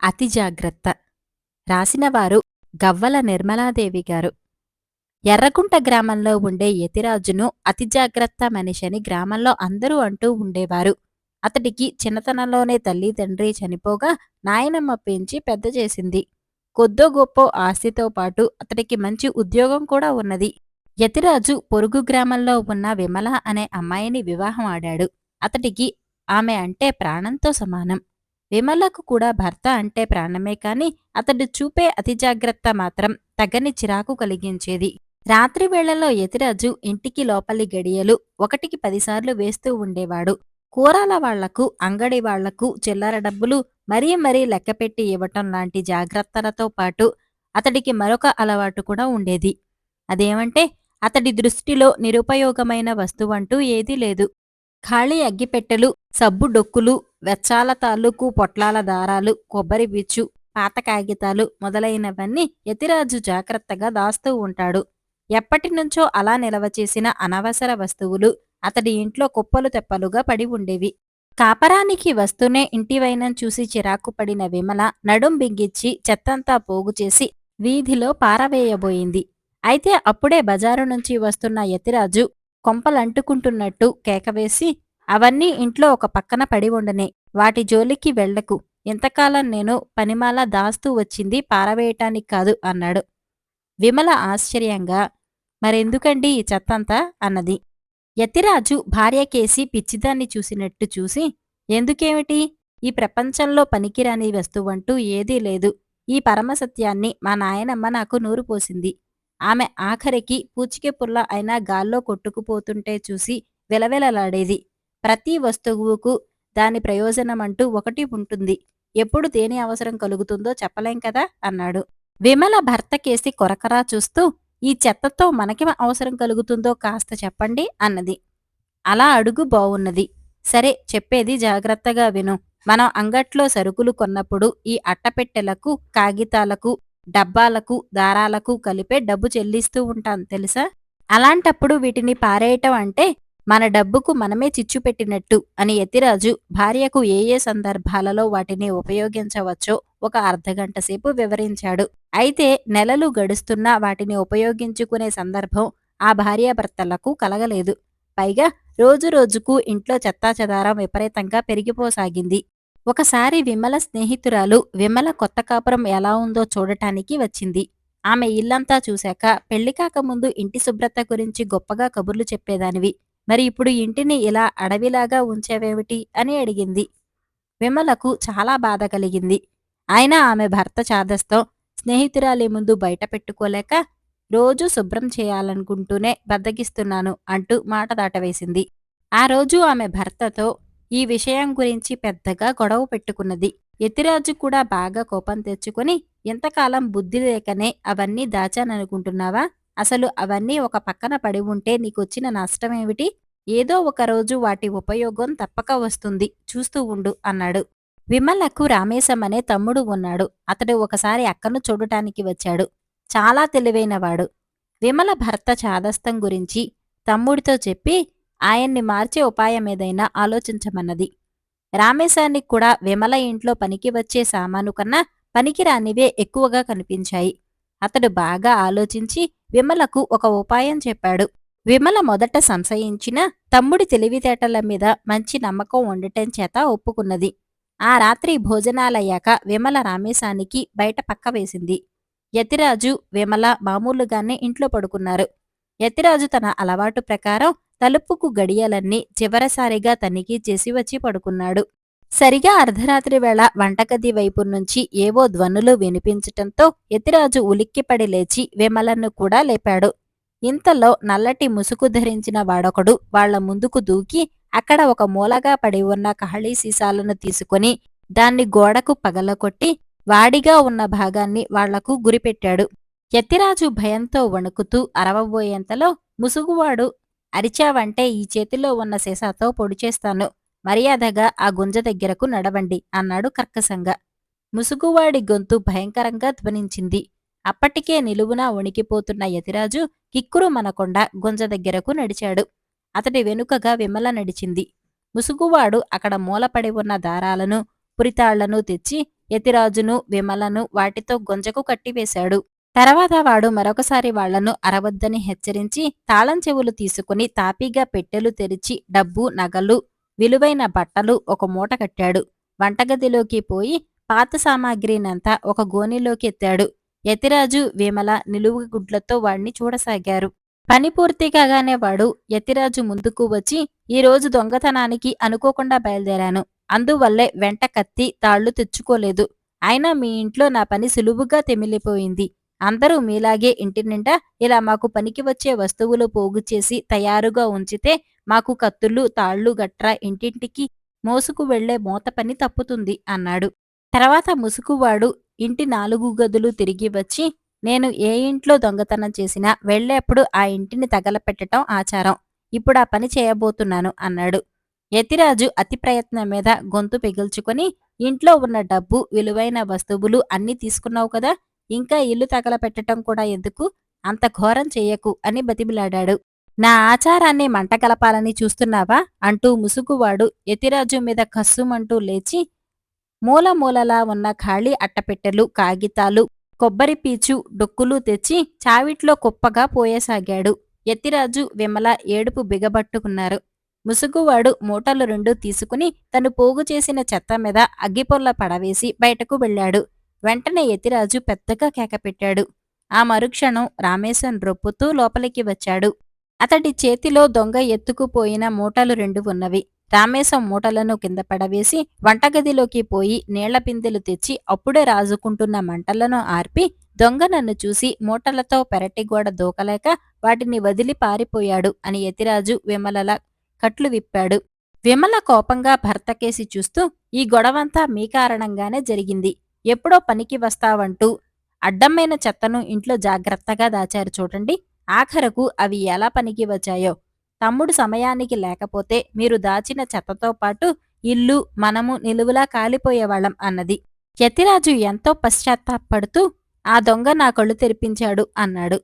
అతి జాగ్రత్త. రాసినవారు గవ్వల నిర్మలాదేవి గారు. ఎర్రకుంట గ్రామంలో ఉండే యతిరాజును అతి జాగ్రత్త అని గ్రామంలో అందరూ అంటూ ఉండేవారు. అతడికి చిన్నతనంలోనే తల్లి తండ్రి చనిపోగా నాయనమ్మ పెంచి పెద్ద చేసింది. కొద్దో గొప్ప ఆస్తితో పాటు అతడికి మంచి ఉద్యోగం కూడా ఉన్నది. యతిరాజు పొరుగు గ్రామంలో ఉన్న విమల అనే అమ్మాయిని వివాహం ఆడాడు. అతడికి ఆమె అంటే ప్రాణంతో సమానం. విమలకు కూడా భర్త అంటే ప్రాణమే కాని అతడు చూపే అతి జాగ్రత్త మాత్రం తగని చిరాకు కలిగించేది. రాత్రి వేళలో యతిరాజు ఇంటికి లోపలి గడియలు ఒకటికి పదిసార్లు వేస్తూ ఉండేవాడు. కూరల వాళ్ళకు అంగడి వాళ్ళకు చిల్లర డబ్బులు మరీ మరీ లెక్కపెట్టి ఇవ్వటం లాంటి జాగ్రత్తలతో పాటు అతడికి మరొక అలవాటు కూడా ఉండేది. అదేమంటే అతడి దృష్టిలో నిరుపయోగమైన వస్తువంటూ ఏదీ లేదు. ఖాళీ అగ్గిపెట్టెలు సబ్బు డొక్కులు వెచ్చాల తాలూకు పొట్లాల దారాలు కొబ్బరి బిచ్చు పాత కాగితాలు మొదలైనవన్నీ యతిరాజు జాగ్రత్తగా దాస్తూ ఉంటాడు. ఎప్పటి నుంచో అలా నిలవ చేసిన అనవసర వస్తువులు అతడి ఇంట్లో కుప్పలు తెప్పలుగా పడి ఉండేవి. కాపరానికి వస్తూనే ఇంటివైనం చూసి చిరాకు పడిన విమల నడుం బిగించి చెత్తంతా పోగు చేసి వీధిలో పారవేయబోయింది. అయితే అప్పుడే బజారు నుంచి వస్తున్న యతిరాజు కొంపలంటుకుంటున్నట్టు కేకవేసి అవన్నీ ఇంట్లో ఒక పక్కన పడి ఉండనే. వాటి జోలికి వెళ్ళకు ఇంతకాలం నేను పనిమాల దాస్తూ వచ్చింది పారవేయటానికి కాదు అన్నాడు. విమల ఆశ్చర్యంగా మరెందుకండి ఈ చెత్తంతా? అన్నది. యతిరాజు భార్యకేసి పిచ్చిదాన్ని చూసినట్టు చూసి ఎందుకేమిటి? ఈ ప్రపంచంలో పనికిరాని వస్తువంటూ ఏదీ లేదు. ఈ పరమసత్యాన్ని మా నాయనమ్మ నాకు నూరు పోసింది. ఆమె ఆఖరికి పూచిక పుల్ల అయినా గాల్లో కొట్టుకుపోతుంటే చూసి విలవిలలాడేది. ప్రతి వస్తువుకు దాని ప్రయోజనం అంటూ ఒకటి ఉంటుంది. ఎప్పుడు దేని అవసరం కలుగుతుందో చెప్పలేం కదా? అన్నాడు. విమల భర్తకేసి కొరకరా చూస్తూ ఈ చెత్తతో మనకి అవసరం కలుగుతుందో కాస్త చెప్పండి అన్నది. అలా అడుగు బావున్నది. సరే చెప్పేది జాగ్రత్తగా విను. మనం అంగట్లో సరుకులు కొన్నప్పుడు ఈ అట్టపెట్టెలకు కాగితాలకు డబ్బాలకు దారాలకు కలిపే డబ్బు చెల్లిస్తూ ఉంటాం తెలుసా? అలాంటప్పుడు వీటిని పారేయటం అంటే మన డబ్బుకు మనమే చిచ్చు పెట్టినట్టు అని యతిరాజు భార్యకు ఏ ఏ సందర్భాలలో వాటిని ఉపయోగించవచ్చో ఒక అర్ధగంట సేపు వివరించాడు. అయితే నెలలు గడుస్తున్నా వాటిని ఉపయోగించుకునే సందర్భం ఆ భార్యాభర్తలకు కలగలేదు. పైగా రోజు రోజుకు ఇంట్లో చెత్తాచెదారం విపరీతంగా పెరిగిపోసాగింది. ఒకసారి విమల స్నేహితురాలు విమల కొత్త కాపురం ఎలా ఉందో చూడటానికి వచ్చింది. ఆమె ఇల్లంతా చూశాక పెళ్ళి కాకముందు ఇంటి శుభ్రత గురించి గొప్పగా కబుర్లు చెప్పేదానివి. మరి ఇప్పుడు ఇంటిని ఇలా అడవిలాగా ఉంచేవేమిటి అని అడిగింది. విమలకు చాలా బాధ కలిగింది. అయినా ఆమె భర్త చాదస్తో స్నేహితురాలి ముందు బయట పెట్టుకోలేక రోజు శుభ్రం చేయాలనుకుంటూనే బద్దగిస్తున్నాను అంటూ మాట దాటవేసింది. ఆ రోజు ఆమె భర్తతో ఈ విషయం గురించి పెద్దగా గొడవ పెట్టుకున్నది. యతిరాజు కూడా బాగా కోపం తెచ్చుకొని ఎంతకాలం బుద్ధి లేకనే అవన్నీ దాచాననుకుంటున్నావా? అసలు అవన్నీ ఒక పక్కన పడి ఉంటే నీకొచ్చిన నష్టమేమిటి? ఏదో ఒక రోజు వాటి ఉపయోగం తప్పక వస్తుంది. చూస్తూ ఉండు అన్నాడు. విమలకు రామేశం అనే తమ్ముడు ఉన్నాడు. అతడు ఒకసారి అక్కను చూడటానికి వచ్చాడు. చాలా తెలివైనవాడు. విమల భర్త చాదస్తం గురించి తమ్ముడితో చెప్పి ఆయన్ని మార్చే ఉపాయం ఏదైనా ఆలోచించమన్నది. రామేశానికి కూడా విమల ఇంట్లో పనికి వచ్చే సామాను కన్నా పనికిరానివే ఎక్కువగా కనిపించాయి. అతడు బాగా ఆలోచించి విమలకు ఒక ఉపాయం చెప్పాడు. విమల మొదట సంశయించిన తమ్ముడి తెలివితేటల మీద మంచి నమ్మకం ఉండటం చేత ఒప్పుకున్నది. ఆ రాత్రి భోజనాలయ్యాక విమల రామేశానికి బయట పక్క వేసింది. యతిరాజు విమల మామూలుగానే ఇంట్లో పడుకున్నారు. యతిరాజు తన అలవాటు ప్రకారం తలుపుకు గడియలన్నీ చివరసారిగా తనిఖీ చేసి వచ్చి పడుకున్నాడు. సరిగా అర్ధరాత్రి వేళ వంటగది వైపు నుంచి ఏవో ధ్వనులు వినిపించటంతో యతిరాజు ఉలిక్కిపడి లేచి విమలను కూడా లేపాడు. ఇంతలో నల్లటి ముసుగు ధరించిన వాడొకడు వాళ్ళ ముందుకు దూకి అక్కడ ఒక మూలగా పడి ఉన్న కహళీ సీసాలను తీసుకుని దాన్ని గోడకు పగలకొట్టి వాడిగా ఉన్న భాగాన్ని వాళ్ళకు గురిపెట్టాడు. యతిరాజు భయంతో వణుకుతూ అరవబోయేంతలో ముసుగువాడు అరిచావంటే ఈ చేతిలో ఉన్న సీసాతో పొడిచేస్తాను మర్యాదగా ఆ గుంజ దగ్గరకు నడవండి అన్నాడు కర్కసంగా ముసుగువాడి గొంతు భయంకరంగా ధ్వనించింది. అప్పటికే నిలువునా వణికిపోతున్న యతిరాజు కిక్కురు మనకొండ గుంజ దగ్గరకు నడిచాడు. అతడి వెనుకగా విమల నడిచింది. ముసుగువాడు అక్కడ మూలపడి ఉన్న దారాలను పురితాళ్ళను తెచ్చి యతిరాజును విమలను వాటితో గొంజకు కట్టివేశాడు. తర్వాత వాడు మరొకసారి వాళ్ళను అరవద్దని హెచ్చరించి తాళం చెవులు తీసుకుని తాపీగా పెట్టెలు తెరిచి డబ్బు నగలు విలువైన బట్టలు ఒక మూట కట్టాడు. వంటగదిలోకి పోయి పాత సామాగ్రినంతా ఒక గోనెలోకి ఎత్తాడు. యతిరాజు విమల నిలువు గుడ్లతో వాణ్ణి చూడసాగారు. పని పూర్తి కాగానే వాడు యతిరాజు ముందుకు వచ్చి ఈ రోజు దొంగతనానికి అనుకోకుండా బయలుదేరాను. అందువల్లే వెంట కత్తి తాళ్ళు తెచ్చుకోలేదు. అయినా మీ ఇంట్లో నా పని సులువుగా తెమిలిపోయింది. అందరూ మీలాగే ఇంటి నిండా ఇలా మాకు పనికి వచ్చే వస్తువులు పోగు చేసి తయారుగా ఉంచితే మాకు కత్తులు తాళ్ళు గట్రా ఇంటింటికి మోసుకు వెళ్ళే మోత పని తప్పుతుంది అన్నాడు. తర్వాత ముసుగువాడు ఇంటి నాలుగు గదులు తిరిగి వచ్చి నేను ఏ ఇంట్లో దొంగతనం చేసినా వెళ్ళేప్పుడు ఆ ఇంటిని తగలపెట్టడం ఆచారం. ఇప్పుడు ఆ పని చేయబోతున్నాను అన్నాడు. యతిరాజు అతి ప్రయత్నం మీద గొంతు పిగుల్చుకొని ఇంట్లో ఉన్న డబ్బు విలువైన వస్తువులు అన్నీ తీసుకున్నావు కదా ఇంకా ఇల్లు తగలపెట్టడం కూడా ఎందుకు? అంత ఘోరం చెయ్యకు అని బతిమిలాడాడు. నా ఆచారాన్ని మంటగలపాలని చూస్తున్నావా? అంటూ ముసుగువాడు యతిరాజు మీద కస్సుమంటూ లేచి మూలమూలలా ఉన్న ఖాళీ అట్టపెట్టెలు కాగితాలు కొబ్బరి పీచు డొక్కులు తెచ్చి చావిట్లో కుప్పగా పోయసాగాడు. యతిరాజు విమల ఏడుపు బిగబట్టుకున్నారు. ముసుగువాడు మూటలు రెండు తీసుకుని తను పోగు చేసిన చెత్త మీద అగ్గిపొల్ల పడవేసి బయటకు వెళ్ళాడు. వెంటనే యతిరాజు పెద్దగా కేకపెట్టాడు. ఆ మరుక్షణం రామేశం రొప్పుతూ లోపలికి వచ్చాడు. అతడి చేతిలో దొంగ ఎత్తుకుపోయిన మూటలు రెండు ఉన్నవి. రామేశం మూటలను కింద పడవేసి వంటగదిలోకి పోయి నీళ్ళ పిందెలు తెచ్చి అప్పుడే రాజుకుంటున్న మంటలను ఆర్పి దొంగ నన్ను చూసి మూటలతో పెరటిగోడ దూకలేక వాటిని వదిలి పారిపోయాడు అని యతిరాజు విమలల కట్లు విప్పాడు. విమల కోపంగా భర్తకేసి చూస్తూ ఈ గొడవంతా మీ కారణంగానే జరిగింది. ఎప్పుడో పనికి వస్తావంటూ అడ్డమైన చెత్తను ఇంట్లో జాగ్రత్తగా దాచారు చూడండి. ఆఖరకు అవి ఎలా పనికి వచ్చాయో. తమ్ముడు సమయానికి లేకపోతే మీరు దాచిన చెత్తతో పాటు ఇల్లు మనము నిలువులా కాలిపోయేవాళ్ళం అన్నది. యతిరాజు ఎంతో పశ్చాత్తాపడుతూ ఆ దొంగ నా కళ్ళు తెరిపించాడు అన్నాడు.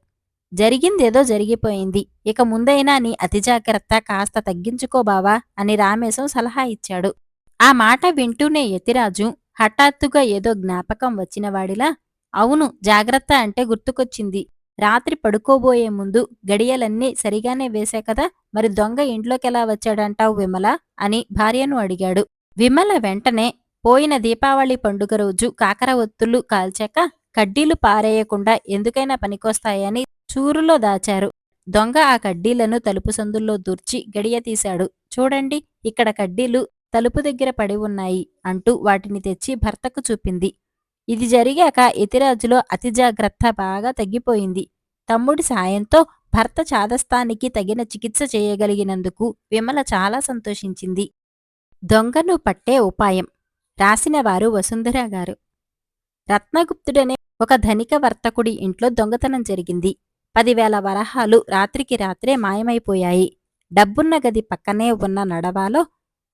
జరిగిందేదో జరిగిపోయింది. ఇక ముందైనా నీ అతి జాగ్రత్త కాస్త తగ్గించుకోబావా అని రామేశం సలహా ఇచ్చాడు. ఆ మాట వింటూనే యతిరాజు హఠాత్తుగా ఏదో జ్ఞాపకం వచ్చినవాడిలా అవును జాగ్రత్త అంటే గుర్తుకొచ్చింది. రాత్రి పడుకోబోయే ముందు గడియలన్నీ సరిగానే వేశా కదా? మరి దొంగ ఇంట్లోకి ఎలా వచ్చాడంటావు విమల? అని భార్యను అడిగాడు. విమల వెంటనే పోయిన దీపావళి పండుగ రోజు కాకర ఒత్తులు కాల్చాక కడ్డీలు పారేయకుండా ఎందుకైనా పనికొస్తాయని చూరులో దాచారు. దొంగ ఆ కడ్డీలను తలుపు సందుల్లో దూర్చి గడియ తీశాడు. చూడండి ఇక్కడ కడ్డీలు తలుపు దగ్గర పడి ఉన్నాయి అంటూ వాటిని తెచ్చి భర్తకు చూపింది. ఇది జరిగాక ఇతిరాజులో అతి జాగ్రత్త బాగా తగ్గిపోయింది. తమ్ముడి సాయంతో భర్త చాదస్తానికి తగిన చికిత్స చేయగలిగినందుకు విమల చాలా సంతోషించింది. దొంగను పట్టే ఉపాయం రాసినవారు వసుంధర గారు. రత్నగుప్తుడనే ఒక ధనిక వర్తకుడి ఇంట్లో దొంగతనం జరిగింది. పదివేల వరహాలు రాత్రికి రాత్రే మాయమైపోయాయి. డబ్బున్న గది పక్కనే ఉన్న నడవాలో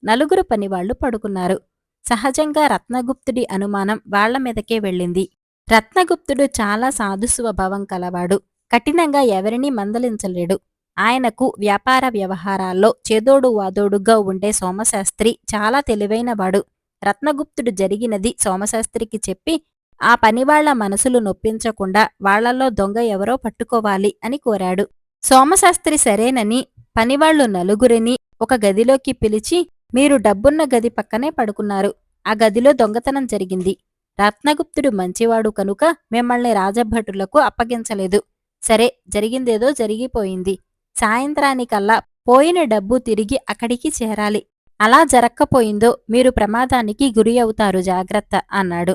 నలుగురు పనివాళ్ళు పడుకున్నారు. సహజంగా రత్నగుప్తుడి అనుమానం వాళ్ళ మీదకే వెళ్ళింది. రత్నగుప్తుడు చాలా సాధు స్వభావం కలవాడు. కఠినంగా ఎవరినీ మందలించలేడు. ఆయనకు వ్యాపార వ్యవహారాల్లో చేదోడు వాదోడుగా ఉండే సోమశాస్త్రి చాలా తెలివైనవాడు. రత్నగుప్తుడు జరిగినది సోమశాస్త్రికి చెప్పి ఆ పనివాళ్ళ మనసులు నొప్పించకుండా వాళ్ళలో దొంగ ఎవరో పట్టుకోవాలి అని కోరాడు. సోమశాస్త్రి సరేనని పనివాళ్ళు నలుగురిని ఒక గదిలోకి పిలిచి మీరు డబ్బున్న గది పక్కనే పడుకున్నారు. ఆ గదిలో దొంగతనం జరిగింది. రత్నగుప్తుడు మంచివాడు కనుక మిమ్మల్ని రాజభటులకు అప్పగించలేదు. సరే జరిగిందేదో జరిగిపోయింది. సాయంత్రానికల్లా పోయిన డబ్బు తిరిగి అక్కడికి చేరాలి. అలా జరక్కపోయిందో మీరు ప్రమాదానికి గురి అవుతారు జాగ్రత్త అన్నాడు.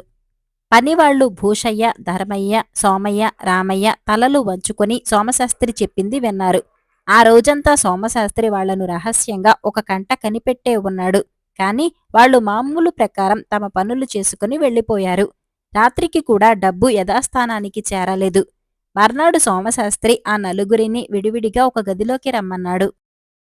పనివాళ్ళు భూషయ్య ధర్మయ్య సోమయ్య రామయ్య తలలు వంచుకొని సోమశాస్త్రి చెప్పింది విన్నారు. ఆ రోజంతా సోమశాస్త్రి వాళ్ళను రహస్యంగా ఒక కంట కనిపెట్టే ఉన్నాడు. కాని వాళ్ళు మామూలు ప్రకారం తమ పనులు చేసుకుని వెళ్ళిపోయారు రాత్రికి కూడా డబ్బు యథాస్థానానికి చేరలేదు. మర్నాడు సోమశాస్త్రి ఆ నలుగురిని విడివిడిగా ఒక గదిలోకి రమ్మన్నాడు.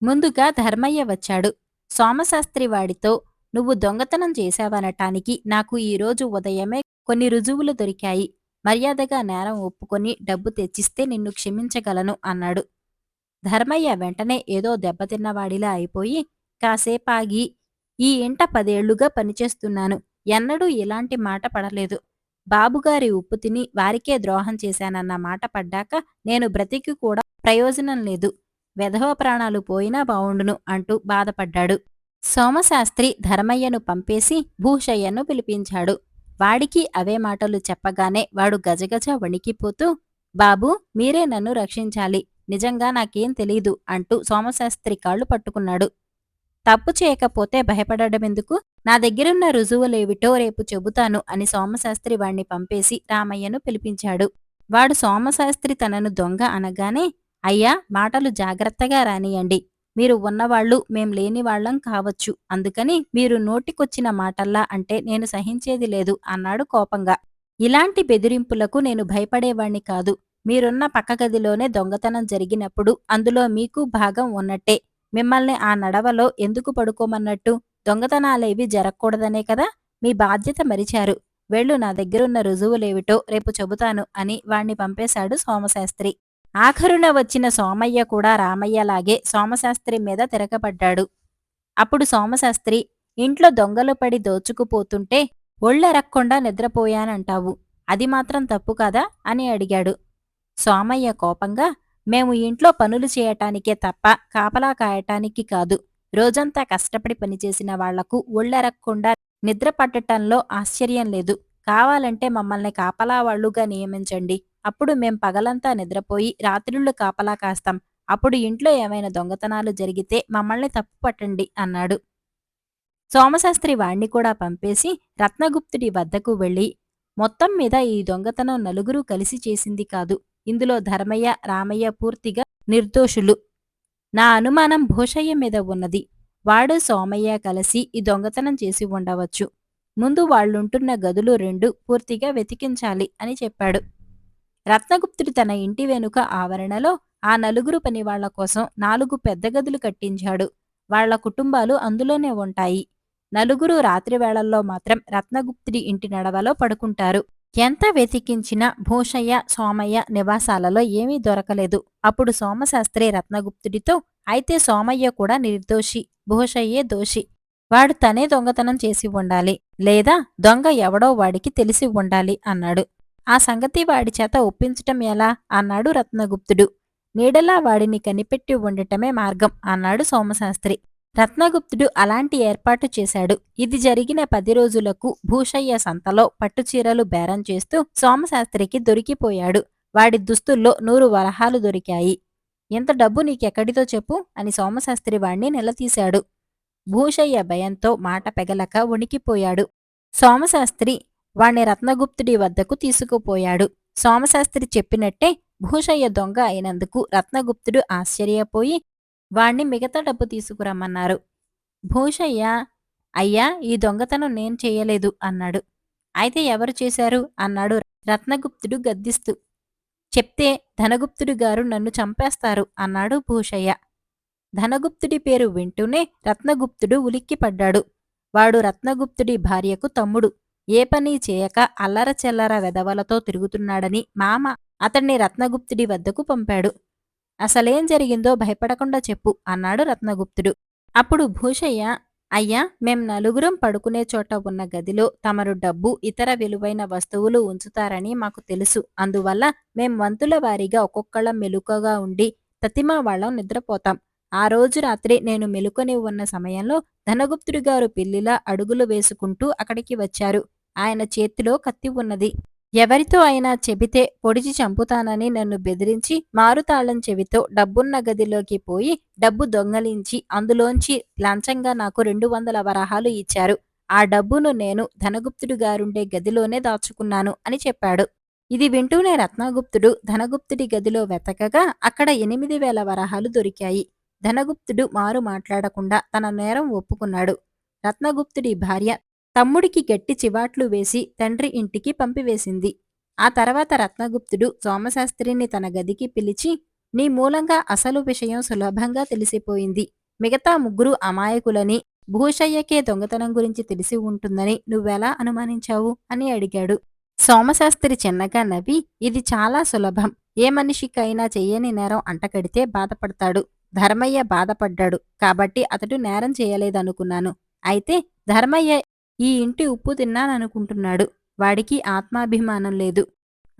ముందుగా ధర్మయ్య వచ్చాడు. సోమశాస్త్రి వాడితో నువ్వు దొంగతనం చేశావనటానికి నాకు ఈరోజు ఉదయమే కొన్ని రుజువులు దొరికాయి. మర్యాదగా నేరం ఒప్పుకొని డబ్బు తెచ్చిస్తే నిన్ను క్షమించగలను అన్నాడు. ధర్మయ్య వెంటనే ఏదో దెబ్బతిన్నవాడిలా అయిపోయి కాసేపాగి ఈ ఇంట పదేళ్ళుగా పనిచేస్తున్నాను. ఎన్నడూ ఇలాంటి మాట పడలేదు. బాబుగారి ఉప్పు తిని వారికే ద్రోహం చేశానన్న మాట పడ్డాక నేను బ్రతికి కూడా ప్రయోజనం లేదు. వెధవ ప్రాణాలు పోయినా బావుండును అంటూ బాధపడ్డాడు. సోమశాస్త్రి ధర్మయ్యను పంపేసి భూషయ్యను పిలిపించాడు. వాడికి అవే మాటలు చెప్పగానే వాడు గజగజ వణికిపోతూ బాబూ మీరే నన్ను రక్షించాలి. నిజంగా నాకేం తెలీదు అంటూ సోమశాస్త్రి కాళ్ళు పట్టుకున్నాడు. తప్పు చేయకపోతే భయపడడమెందుకు నా దగ్గరున్న రుజువులేవిటో రేపు చెబుతాను అని సోమశాస్త్రి వాణ్ణి పంపేసి రామయ్యను పిలిపించాడు. వాడు సోమశాస్త్రి తనను దొంగ అనగానే అయ్యా మాటలు జాగ్రత్తగా రానియండి. మీరు ఉన్నవాళ్ళు మేం లేనివాళ్ళం కావచ్చు. అందుకని మీరు నోటికొచ్చిన మాటల్లా అంటే నేను సహించేది లేదు అన్నాడు కోపంగా. ఇలాంటి బెదిరింపులకు నేను భయపడేవాణ్ణి కాదు. మీరున్న పక్క గదిలోనే దొంగతనం జరిగినప్పుడు అందులో మీకు భాగం ఉన్నట్టే. మిమ్మల్ని ఆ నడవలో ఎందుకు పడుకోమన్నట్టు? దొంగతనాలేవి జరగకూడదనే కదా? మీ బాధ్యత మరిచారు. వెళ్ళు నా దగ్గరున్న రుజువులేవిటో రేపు చెబుతాను అని వాణ్ణి పంపేశాడు సోమశాస్త్రి. ఆఖరున వచ్చిన సోమయ్య కూడా రామయ్యలాగే సోమశాస్త్రి మీద తిరగబడ్డాడు. అప్పుడు సోమశాస్త్రి ఇంట్లో దొంగలు పడి దోచుకుపోతుంటే ఒళ్ళెరక్కుండా నిద్రపోయానంటావు. అది మాత్రం తప్పు కదా? అని అడిగాడు. సోమయ్య కోపంగా మేము ఇంట్లో పనులు చేయటానికే తప్ప కాపలా కాయటానికి కాదు. రోజంతా కష్టపడి పనిచేసిన వాళ్ళకు ఒళ్ళెరక్కుండా నిద్ర పట్టటంలో ఆశ్చర్యం లేదు. కావాలంటే మమ్మల్ని కాపలా వాళ్ళుగా నియమించండి. అప్పుడు మేం పగలంతా నిద్రపోయి రాత్రిళ్ళు కాపలా కాస్తాం. అప్పుడు ఇంట్లో ఏమైనా దొంగతనాలు జరిగితే మమ్మల్ని తప్పు పట్టండి అన్నాడు. సోమశాస్త్రి వాణ్ణి కూడా పంపేసి రత్నగుప్తుడి వద్దకు వెళ్ళి మొత్తం మీద ఈ దొంగతనం నలుగురు కలిసి చేసింది కాదు. ఇందులో ధర్మయ్య రామయ్య పూర్తిగా నిర్దోషులు. నా అనుమానం భూషయ్య మీద ఉన్నది. వాడు సోమయ్య కలిసి ఈ దొంగతనం చేసి ఉండవచ్చు. ముందు వాళ్ళుంటున్న గదులు రెండు పూర్తిగా వెతికించాలి అని చెప్పాడు. రత్నగుప్తుడు తన ఇంటి వెనుక ఆవరణలో ఆ నలుగురు పనివాళ్ళ కోసం నాలుగు పెద్ద గదులు కట్టించాడు. వాళ్ళ కుటుంబాలు అందులోనే ఉంటాయి. నలుగురు రాత్రి వేళల్లో మాత్రం రత్నగుప్తుడి ఇంటి నడవలో పడుకుంటారు. ఎంత వెతికించినా భూషయ్య సోమయ్య నివాసాలలో ఏమీ దొరకలేదు. అప్పుడు సోమశాస్త్రి రత్నగుప్తుడితో అయితే సోమయ్య కూడా నిర్దోషి భూషయ్యే దోషి. వాడు తనే దొంగతనం చేసి ఉండాలి. లేదా దొంగ ఎవడో వాడికి తెలిసి ఉండాలి అన్నాడు. ఆ సంగతి వాడి చేత ఒప్పించటం ఎలా అన్నాడు రత్నగుప్తుడు. నీడలా వాడిని కనిపెట్టి ఉండటమే మార్గం అన్నాడు సోమశాస్త్రి. రత్నగుప్తుడు అలాంటి ఏర్పాటు చేశాడు. ఇది జరిగిన పది రోజులకు భూషయ్య సంతలో పట్టుచీరలు బేరం చేస్తూ సోమశాస్త్రికి దొరికిపోయాడు. వాడి దుస్తుల్లో నూరు వరహాలు దొరికాయి. ఎంత డబ్బు నీకెక్కడితో చెప్పు అని సోమశాస్త్రి వాణ్ణి నిలదీశాడు. భూషయ్య భయంతో మాట పెగలక వణికిపోయాడు. సోమశాస్త్రి వాణ్ణి రత్నగుప్తుడి వద్దకు తీసుకుపోయాడు. సోమశాస్త్రి చెప్పినట్టే భూషయ్య దొంగ అయినందుకు రత్నగుప్తుడు ఆశ్చర్యపోయి వాణ్ణి మిగతా డబ్బు తీసుకురమ్మన్నారు. భూషయ్య అయ్యా ఈ దొంగతనం నేను చేయలేదు అన్నాడు. అయితే ఎవరు చేశారు? అన్నాడు రత్నగుప్తుడు గద్దిస్తూ. చెప్తే ధనగుప్తుడు గారు నన్ను చంపేస్తారు అన్నాడు భూషయ్య. ధనగుప్తుడి పేరు వింటూనే రత్నగుప్తుడు ఉలిక్కిపడ్డాడు. వాడు రత్నగుప్తుడి భార్యకు తమ్ముడు. ఏ పని చేయక అల్లర చెల్లర వెదవలతో తిరుగుతున్నాడని మామ అతన్ని రత్నగుప్తుడి వద్దకు పంపాడు. అసలేం జరిగిందో భయపడకుండా చెప్పు అన్నాడు రత్నగుప్తుడు. అప్పుడు భూషయ్య అయ్యా మేం నలుగురం పడుకునే చోట ఉన్న గదిలో తమరు డబ్బు ఇతర విలువైన వస్తువులు ఉంచుతారని మాకు తెలుసు. అందువల్ల మేం వంతుల వారీగా ఒక్కొక్కళ్ళం మెలుకగా ఉండి తతిమా వాళ్ళం నిద్రపోతాం. ఆ రోజు రాత్రి నేను మెలుకొని ఉన్న సమయంలో ధనగుప్తుడి గారు పిల్లిలా అడుగులు వేసుకుంటూ అక్కడికి వచ్చారు. ఆయన చేతిలో కత్తి ఉన్నది. ఎవరితో అయినా చెబితే పొడిచి చంపుతానని నన్ను బెదిరించి మారుతాళం చెవితో డబ్బున్న గదిలోకి పోయి డబ్బు దొంగలించి అందులోంచి లంచంగా నాకు రెండు వందల వరహాలు ఇచ్చారు. ఆ డబ్బును నేను ధనగుప్తుడు గారుండే గదిలోనే దాచుకున్నాను అని చెప్పాడు. ఇది వింటూనే రత్నగుప్తుడు ధనగుప్తుడి గదిలో వెతకగా అక్కడ ఎనిమిది వేల వరహాలు దొరికాయి. ధనగుప్తుడు మారు మాట్లాడకుండా తన నేరం ఒప్పుకున్నాడు. రత్నగుప్తుడి భార్య తమ్ముడికి గట్టి చివాట్లు వేసి తండ్రి ఇంటికి పంపివేసింది. ఆ తర్వాత రత్నగుప్తుడు సోమశాస్త్రిని తన గదికి పిలిచి నీ మూలంగా అసలు విషయం సులభంగా తెలిసిపోయింది. మిగతా ముగ్గురు అమాయకులని భూషయ్యకే దొంగతనం గురించి తెలిసి ఉంటుందని నువ్వెలా అనుమానించావు? అని అడిగాడు. సోమశాస్త్రి చిన్నగా నవ్వి ఇది చాలా సులభం. ఏ మనిషికైనా చెయ్యని నేరం అంటకడితే బాధపడతాడు. ధర్మయ్య బాధపడ్డాడు. కాబట్టి అతడు నేరం చేయలేదనుకున్నాను. అయితే ధర్మయ్య ఈ ఇంటి ఉప్పు తిన్నాననుకుంటున్నాడు. వాడికి ఆత్మాభిమానం లేదు.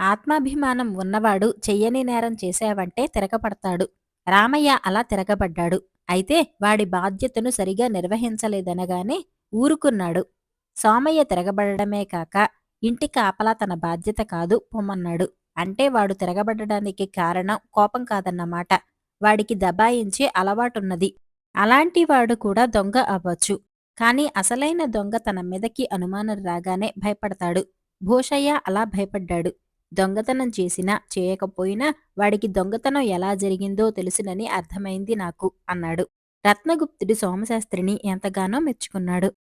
ఆత్మాభిమానం ఉన్నవాడు చెయ్యని నేరం చేశావంటే తిరగపడతాడు. రామయ్య అలా తిరగబడ్డాడు. అయితే వాడి బాధ్యతను సరిగా నిర్వహించలేదనగానే ఊరుకున్నాడు. సోమయ్య తిరగబడమే కాక ఇంటి కాపలా తన బాధ్యత కాదు పొమ్మన్నాడు. అంటే వాడు తిరగబడడానికి కారణం కోపం కాదన్నమాట. వాడికి దబాయించే అలవాటున్నది. అలాంటి వాడు కూడా దొంగ అవ్వచ్చు. కానీ అసలైన దొంగ తన మీదకి అనుమానం రాగానే భయపడతాడు. భూషయ్య అలా భయపడ్డాడు. దొంగతనం చేసినా చేయకపోయినా వాడికి దొంగతనం ఎలా జరిగిందో తెలుసునని అర్థమైంది నాకు అన్నాడు. రత్నగుప్తుడి సోమశాస్త్రిని ఎంతగానో మెచ్చుకున్నాడు.